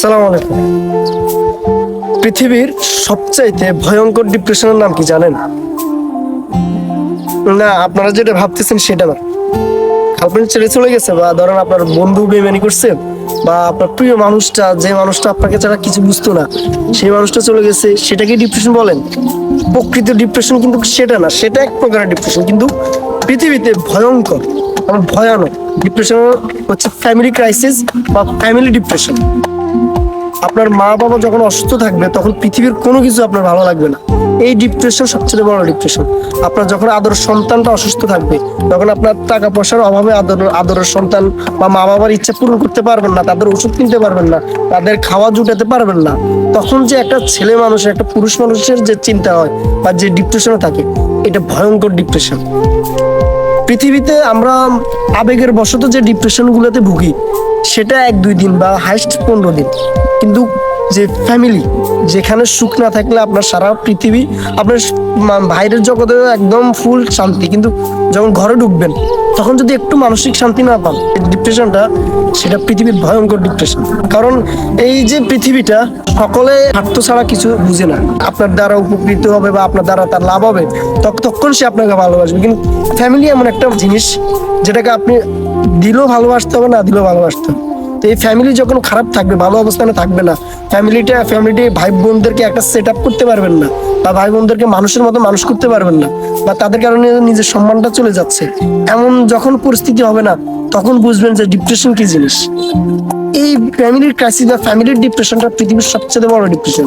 সালাম আলাইকুম। পৃথিবীর সবচাইতে ভয়ঙ্কর ডিপ্রেশনের নাম কি জানেন? না, আপনারা যেটা ভাবতেছেন সেটা না। গার্লফ্রেন্ড ছেড়ে চলে গেছে বা ধরেন আপনার বন্ধু বেমানি করছে বা আপনার প্রিয় মানুষটা, যে মানুষটা আপনাকে ছাড়া কিছু বুঝতো না, সেই মানুষটা চলে গেছে সেটাকে ডিপ্রেশন বলেন? প্রকৃত ডিপ্রেশন কিন্তু সেটা না, সেটা এক প্রকারের ডিপ্রেশন কিন্তু পৃথিবীতে ভয়ঙ্কর ভয়ানক ডিপ্রেশন হচ্ছে ফ্যামিলি ক্রাইসিস বা ফ্যামিলি ডিপ্রেশন আপনার মা বাবা যখন অসুস্থ থাকবে, তখন পৃথিবীর কোনো কিছু আপনার ভালো লাগবে না। এই ডিপ্রেশন সবচেয়ে বড় ডিপ্রেশন আপনার যখন আদর সন্তানটা অসুস্থ থাকবে, তখন আপনার টাকা পয়সার অভাবে আদর, আদরের সন্তান বা মা বাবার ইচ্ছা পূরণ করতে পারবেন না, তাদের ওষুধ কিনতে পারবেন না, তাদের খাওয়া জুটাতে পারবেন না। তখন যে একটা ছেলে মানুষের একটা পুরুষ মানুষের যে চিন্তা হয় বা যে ডিপ্রেশনে থাকে, এটা ভয়ঙ্কর ডিপ্রেশন পৃথিবীতে আমরা আবেগের বশত যে ডিপ্রেশন গুলোতে ভুগি সেটা এক দুই দিন বা হাইস্ট পনেরো দিন। কিন্তু যে ফ্যামিলি যেখানে সুখ না থাকলে আপনার সারা পৃথিবী, আপনার বাইরের জগতে একদম ফুল শান্তি। কিন্তু যখন ঘরে ঢুকবেন, তখন যদি একটু মানসিক শান্তি না পান ডিপ্রেশনটা সেটা পৃথিবীর ভয়ঙ্কর ডিপ্রেশন কারণ এই যে পৃথিবীটা, সকলে স্বার্থ ছাড়া কিছু বুঝে না। আপনার দ্বারা উপকৃত হবে বা আপনার দ্বারা তার লাভ হবে তখ- তখন সে আপনাকে ভালোবাসবে। কিন্তু ফ্যামিলি এমন একটা জিনিস, যেটাকে আপনি দিলেও ভালোবাসতে হবে, না দিলেও ভালোবাসতে হবে। তো এই ফ্যামিলি যখন খারাপ থাকবে, ভালো অবস্থানে থাকবে না ফ্যামিলিটা ফ্যামিলিটি ভাই বোনদেরকে একটা সেট আপ করতে পারবেন না বা ভাই বোনদেরকে মানুষের মতো মানুষ করতে পারবেন না বা তাদের কারণে নিজের সম্মানটা চলে যাচ্ছে। এমন যখন পরিস্থিতি হবে না, তখন বুঝবেন যে ডিপ্রেশন কি জিনিস। এই ফ্যামিলির ক্রাইসিস বা ফ্যামিলির ডিপ্রেশনটা পৃথিবীর সবচেয়ে বড় ডিপ্রেশন